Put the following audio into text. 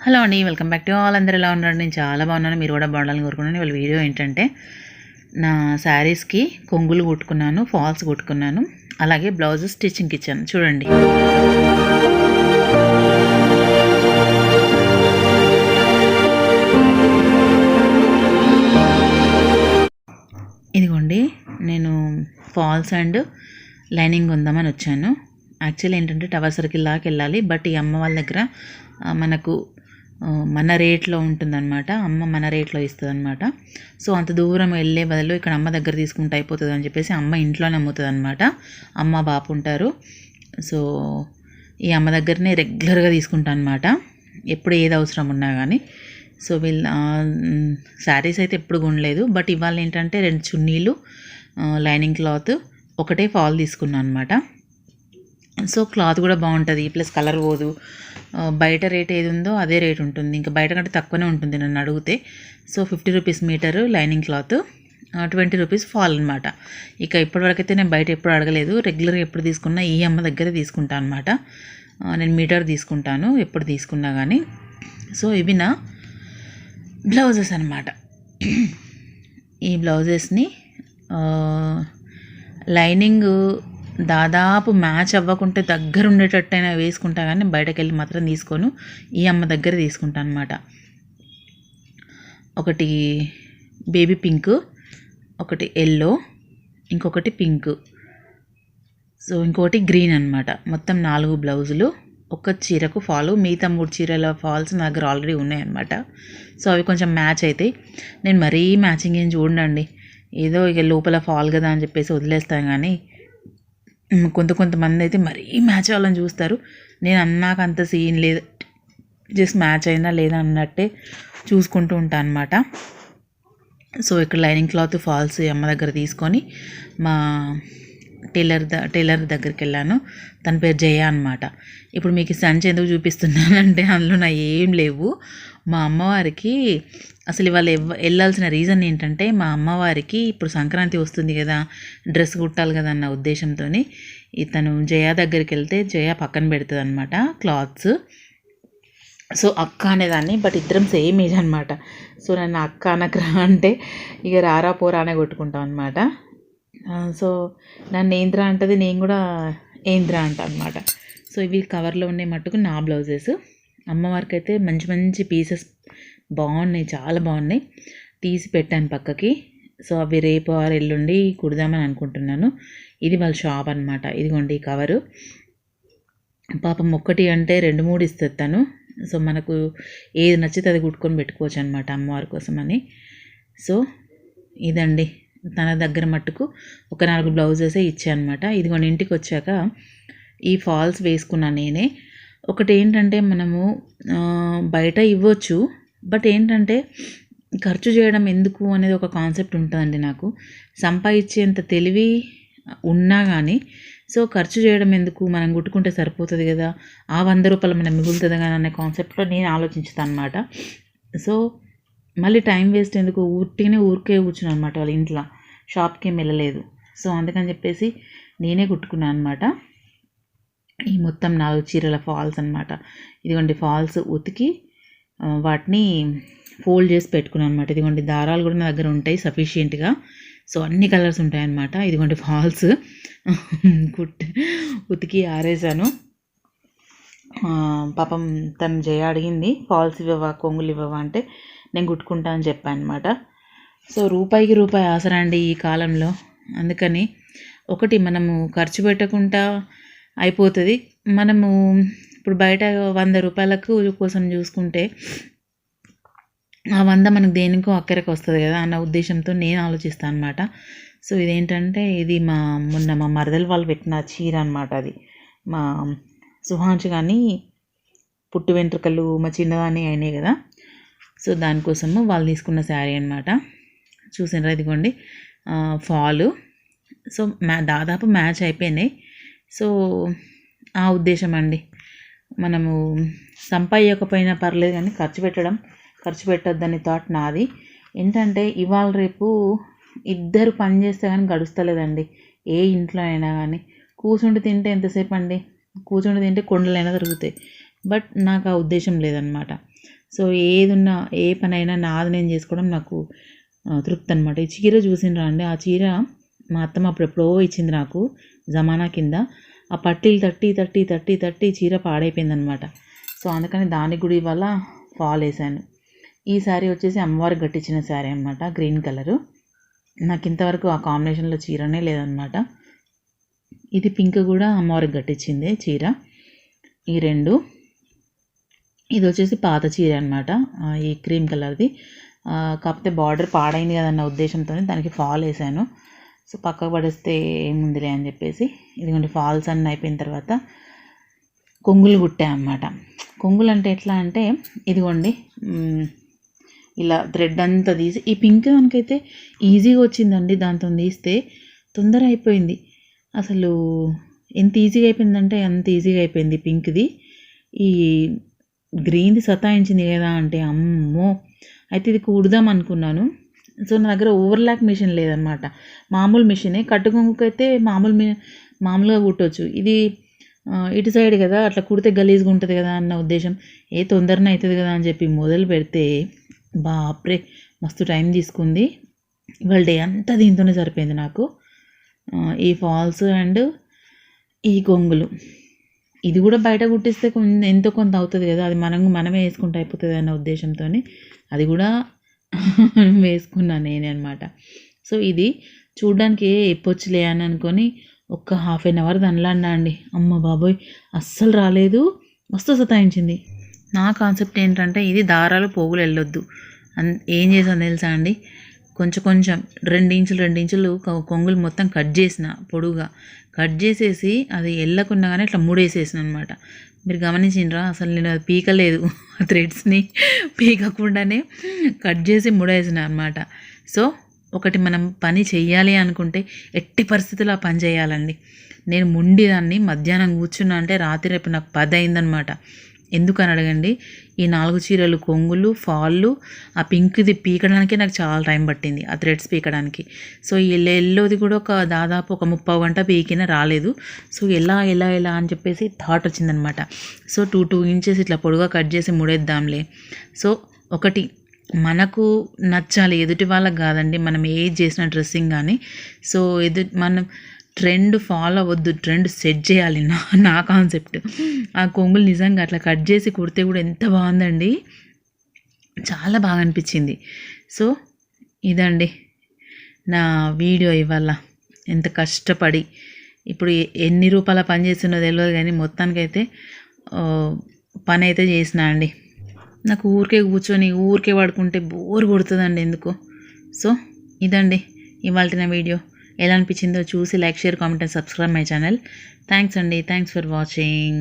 Hello అండి welcome back to all. అందరు ఎలా ఉన్నారు? నేను చాలా బాగున్నాను. మీరు కూడా బాగుండాలని కోరుకున్నాను వాళ్ళ వీడియో ఏంటంటే నా శారీస్కి కొంగులు కుట్టుకున్నాను ఫాల్స్ కుట్టుకున్నాను అలాగే బ్లౌజ్ స్టిచ్చింగ్కి ఇచ్చాను. చూడండి. ఇదిగోండి నేను ఫాల్స్ అండ్ లైనింగ్ ఉందామని వచ్చాను. యాక్చువల్లీ ఏంటంటే టవర్ సర్కిల్ దాకా వెళ్ళాలి బట్ ఈ అమ్మ వాళ్ళ దగ్గర మనకు మన రేట్లో ఉంటుందన్నమాట. అమ్మ మన రేట్లో ఇస్తుంది అనమాట సో అంత దూరం వెళ్ళే బదులు ఇక్కడ అమ్మ దగ్గర తీసుకుంటే అయిపోతుంది అని చెప్పేసి అమ్మ ఇంట్లోనే అమ్ముతుంది అనమాట అమ్మ బాపు ఉంటారు. సో ఈ అమ్మ దగ్గరనే రెగ్యులర్గా తీసుకుంటాను అనమాట ఎప్పుడు ఏది అవసరం ఉన్నా కానీ సో వీళ్ళ శారీస్ అయితే ఎప్పుడు కొనలేదు. బట్ ఇవాళ ఏంటంటే రెండు చున్నీలు లైనింగ్ క్లాత్ ఒకటే ఫాల్ తీసుకున్నాను అనమాట సో క్లాత్ కూడా బాగుంటుంది ప్లస్ కలర్ పోదు. బయట రేట్ ఏది ఉందో అదే రేట్ ఉంటుంది. ఇంకా బయట కంటే తక్కువనే ఉంటుంది నన్ను అడిగితే. So fifty rupees meter lining cloth. Twenty rupees fall అనమాట ఇక ఇప్పటివరకైతే నేను బయట ఎప్పుడు అడగలేదు. రెగ్యులర్గా ఎప్పుడు తీసుకున్నా ఈ అమ్మ దగ్గర తీసుకుంటాను అనమాట నేను మీటర్ తీసుకుంటాను ఎప్పుడు తీసుకున్నా కానీ సో ఇవి నా బ్లౌజెస్ అనమాట ఈ బ్లౌజెస్ని లైనింగ్ దాదాపు మ్యాచ్ అవ్వకుంటే దగ్గర ఉండేటట్టయినా వేసుకుంటా కానీ బయటకు వెళ్ళి మాత్రం తీసుకోను. ఈ అమ్మ దగ్గర తీసుకుంటా అనమాట ఒకటి బేబీ పింక్ ఒకటి ఎల్లో ఇంకొకటి పింక్. సో ఇంకొకటి గ్రీన్ అనమాట మొత్తం నాలుగు బ్లౌజులు ఒక చీరకు ఫాలు మిగతా మూడు చీరల ఫాల్స్ నా దగ్గర ఆల్రెడీ ఉన్నాయన్నమాట సో అవి కొంచెం మ్యాచ్ అవుతాయి నేను మరీ మ్యాచింగ్ ఏం చూడండి ఏదో ఇక లోపల ఫాల్ కదా అని చెప్పేసి వదిలేస్తాను కానీ కొంత కొంతమంది అయితే మరీ మ్యాచ్ అవ్వాలని చూస్తారు. నేను అన్నాక అంత సీన్ లేదు. జస్ట్ మ్యాచ్ అయినా లేదా అన్నట్టే చూసుకుంటూ ఉంటాను అనమాట సో ఇక్కడ లైనింగ్ క్లాత్ ఫాల్స్ అమ్మ దగ్గర తీసుకొని మా టైలర్ ద టైలర్ దగ్గరికి వెళ్ళాను తన పేరు జయ అనమాట ఇప్పుడు మీకు సంచి ఎందుకు చూపిస్తున్నానంటే అందులో నా ఏం లేవు. మా అమ్మవారికి అసలు ఇవాళ వెళ్ళాల్సిన రీజన్ ఏంటంటే మా అమ్మవారికి ఇప్పుడు సంక్రాంతి వస్తుంది కదా డ్రెస్ కుట్టాలి కదా అన్న ఉద్దేశంతో ఇతను జయ దగ్గరికి వెళ్తే జయ పక్కన పెడుతుంది అనమాట క్లాత్స్. సో అక్క అనేదాన్ని బట్ ఇద్దరం సేమ్ ఏజ్ అనమాట సో నన్ను అక్క అనకరా అంటే ఇక రారా పోరా అనే కొట్టుకుంటాం అనమాట సో నన్ను ఏంద్రా అంటది నేను కూడా ఏంద్రా అంట అనమాట సో ఇవి కవర్లో ఉన్నాయి మట్టుకు నా బ్లౌజెస్. అమ్మవారికి అయితే మంచి మంచి పీసెస్ బాగున్నాయి చాలా బాగున్నాయి. తీసి పెట్టాను పక్కకి. సో అవి రేపు ఆరు ఎల్లుండి కుడదామని అనుకుంటున్నాను. ఇది వాళ్ళ షాప్ అనమాట ఇదిగోండి ఈ కవరు. పాపం ఒక్కటి అంటే రెండు మూడు ఇస్తుంది తను. సో మనకు ఏది నచ్చితే అది కుట్టుకొని పెట్టుకోవచ్చు అనమాట అమ్మవారి కోసం అని సో ఇదండి. తన దగ్గర మట్టుకు ఒక నాలుగు బ్లౌజెసే ఇచ్చానమాట. ఇదిగోండి ఇంటికి వచ్చాక ఈ ఫాల్స్ వేసుకున్నా నేనే. ఒకటి ఏంటంటే మనము బయట ఇవ్వచ్చు బట్ ఏంటంటే ఖర్చు చేయడం ఎందుకు అనేది ఒక కాన్సెప్ట్ ఉంటుందండి నాకు. సంపాదించేంత తెలివి ఉన్నా కానీ సో ఖర్చు చేయడం ఎందుకు? మనం కుట్టుకుంటే సరిపోతుంది కదా? ఆ వంద రూపాయలు మనం మిగులుతుంది కదా అనే కాన్సెప్ట్లో నేను ఆలోచించుతాను అనమాట సో మళ్ళీ టైం వేస్ట్ ఎందుకు? ఊరికనే ఊరికే కూర్చున్నాను అనమాట వాళ్ళ ఇంట్లో. షాప్కి ఏం వెళ్ళలేదు. సో అందుకని చెప్పేసి నేనే కుట్టుకున్నాను అనమాట. ఈ మొత్తం నాలుగు చీరల ఫాల్స్ అనమాట. ఇదిగోండి ఫాల్స్ ఉతికి వాటిని ఫోల్డ్ చేసి పెట్టుకున్నాను అనమాట. ఇదిగోండి దారాలు కూడా నా దగ్గర ఉంటాయి సఫిషియెంట్గా. సో అన్ని కలర్స్ ఉంటాయన్నమాట ఇదిగోండి ఫాల్స్. కుట్ ఉతికి ఆరేసాను. పాపం తను జయ అడిగింది ఫాల్స్ ఇవ్వవా కొంగులు ఇవ్వవా అంటే నేను కుట్టుకుంటా అని చెప్పాను అనమాట సో రూపాయికి రూపాయి ఆసరా అండి ఈ కాలంలో. అందుకని ఒకటి మనము ఖర్చు పెట్టకుండా అయిపోతుంది. మనము ఇప్పుడు బయట వంద రూపాయలకు కోసం చూసుకుంటే ఆ వంద మనకు దేనికో అక్కడికి వస్తుంది కదా అన్న ఉద్దేశంతో నేను ఆలోచిస్తాను అనమాట సో ఇదేంటంటే ఇది మా మొన్న మా మరదలు వాళ్ళు పెట్టిన చీర అనమాట అది. మా సుహాంశ్ కానీ పుట్టు వెంట్రుకలు మా చిన్నదాన్ని అయినాయి కదా. సో దానికోసము వాళ్ళు తీసుకున్న శారీ అనమాట చూసినారా ఇదిగోండి. ఫాలు. సో మ్యా దాదాపు మ్యాచ్ అయిపోయినాయి. సో ఆ ఉద్దేశం అండి. మనము సంపాదించకపోయినా పర్లేదు కానీ ఖర్చు పెట్టడం ఖర్చు పెట్టొద్దని థాట్ నాది. ఏంటంటే ఇవాళ రేపు ఇద్దరు పని చేస్తే కానీ గడుస్తలేదండి. ఏ ఇంట్లో అయినా కానీ. కూర్చుండి తింటే ఎంతసేపు అండి? కూర్చుండి తింటే కొండలైనా దొరుకుతాయి. బట్ నాకు ఆ ఉద్దేశం లేదనమాట సో ఏదున్నా ఏ పనైనా నాది నేను చేసుకోవడం నాకు తృప్తి అనమాట ఈ చీర చూసినరా అండి? ఆ చీర మా అత్తమ్మ అప్పుడెప్పుడో ఇచ్చింది నాకు జమానా కింద. ఆ పట్టీలు తట్టి తట్టి తట్టి తట్టి చీర పాడైపోయిందనమాట సో అందుకని దానికి కూడా ఇవాళ ఫాల్ వేసాను ఈ శారీ వచ్చేసి అమ్మవారికి కట్టించిన శారీ అనమాట గ్రీన్ కలరు. నాకు ఇంతవరకు ఆ కాంబినేషన్లో చీరనే లేదనమాట ఇది పింక్ కూడా అమ్మవారికి కట్టించింది చీర. ఈ రెండు ఇది వచ్చేసి పాత చీర అనమాట ఈ క్రీమ్ కలర్ది. కాకపోతే బార్డర్ పాడైంది కదన్న ఉద్దేశంతో దానికి ఫాల్ వేసాను సో పక్కకు పడేస్తే ఏముందిలే అని చెప్పేసి. ఇదిగోండి ఫాల్స్ అన్నీ అయిపోయిన తర్వాత కొంగులు కుట్టాయన్నమాట కొంగులు అంటే ఎట్లా అంటే ఇదిగోండి ఇలా థ్రెడ్ అంతా తీసి ఈ పింక్ మనకైతే ఈజీగా వచ్చిందండి. దాంతో తీస్తే తొందర అయిపోయింది. అసలు ఎంత ఈజీగా అయిపోయిందంటే అంత ఈజీగా అయిపోయింది పింక్ది. ఈ గ్రీన్ది సతాయించింది కదా అంటే అమ్మో. అయితే ఇది కుడదాం అనుకున్నాను. సో నా దగ్గర ఓవర్లాక్ మిషన్ లేదనమాట మామూలు మిషనే. కట్టుకొంగుకైతే మామూలు మీ మామూలుగా కుట్టవచ్చు ఇది ఇటు సైడ్ కదా అట్లా కుడితే గలీజ్గా ఉంటుంది కదా అన్న ఉద్దేశం. ఏ తొందరనే అవుతుంది కదా అని చెప్పి మొదలు పెడితే బాప్రే మస్తు టైం తీసుకుంది. ఇవాళ డే అంతా దీంతోనే సరిపోయింది నాకు. ఈ ఫాల్స్ అండ్ ఈ కొంగులు. ఇది కూడా బయట కుట్టిస్తే కొంత ఎంతో కొంత అవుతుంది కదా అది మనం మనమే వేసుకుంటే అయిపోతుంది అన్న ఉద్దేశంతో అది కూడా వేసుకున్నాను నేనే అనమాట సో ఇది చూడ్డానికి ఎప్పొచ్చులే అని అనుకొని ఒక్క హాఫ్ అన్ అవర్ దానిలాడినా అండి. అమ్మ బాబోయ్ అస్సలు రాలేదు. మస్తు సతాయించింది. నా కాన్సెప్ట్ ఏంటంటే ఇది దారాలు పోగులు వెళ్ళొద్దు. అన్ ఏం చేసాను తెలుసా అండి? కొంచెం కొంచెం రెండు ఇంచులు కొ- కొంగులు మొత్తం కట్ చేసిన పొడుగా కట్ చేసేసి అది వెళ్ళకుండా కానీ ఇట్లా మూడేసేసిన అనమాట మీరు గమనించిండ్రా అసలు నేను అది పీకలేదు. ఆ థ్రెడ్స్ని పీకకుండానే కట్ చేసి ముడేసిన అనమాట సో ఒకటి మనం పని చేయాలి అనుకుంటే ఎట్టి పరిస్థితుల్లో ఆ పని చేయాలండి. నేను ముండిదాన్ని మధ్యాహ్నం కూర్చున్నా అంటే రాత్రి రేపు నాకు పది అయిందనమాట. ఎందుకని అడగండి? ఈ నాలుగు చీరలు కొంగులు ఫాళ్ళు ఆ పింక్ది పీకడానికి నాకు చాలా టైం పట్టింది ఆ థ్రెడ్స్ పీకడానికి. సో ఈ ఎల్లోది కూడా ఒక దాదాపు ఒక ముప్పై గంట పీకిన రాలేదు. సో ఎలా ఎలా ఎలా అని చెప్పేసి థాట్ వచ్చిందనమాట. సో టూ టూ ఇంచెస్ ఇట్లా పొడుగా కట్ చేసి ముడేద్దాంలే. సో ఒకటి మనకు నచ్చాలి ఎదుటి వాళ్ళకి కాదండి మనం ఏది చేసిన డ్రెస్సింగ్ కానీ. సో ఎదు మనం ట్రెండ్ ఫాలో అవ్వద్దు ట్రెండ్ సెట్ చేయాలి నా నా కాన్సెప్ట్. ఆ కొంగులు నిజంగా అట్లా కట్ చేసి కుడితే కూడా ఎంత బాగుందండి. చాలా బాగా అనిపించింది. సో ఇదండి నా వీడియో ఇవాళ. ఎంత కష్టపడి ఇప్పుడు ఎన్ని రూపాయల పని చేస్తున్నో తెలియదు కానీ మొత్తానికైతే పని అయితే చేసిన అండి. నాకు ఊరికే కూర్చొని ఊరికే పడుకుంటే బోర్ కొడుతుందండి ఎందుకో. సో ఇదండి ఇవాళ నా వీడియో. ఎలా అనిపించిందో చూసి like share comment and subscribe my channel. Thanks అండి. Thanks for watching.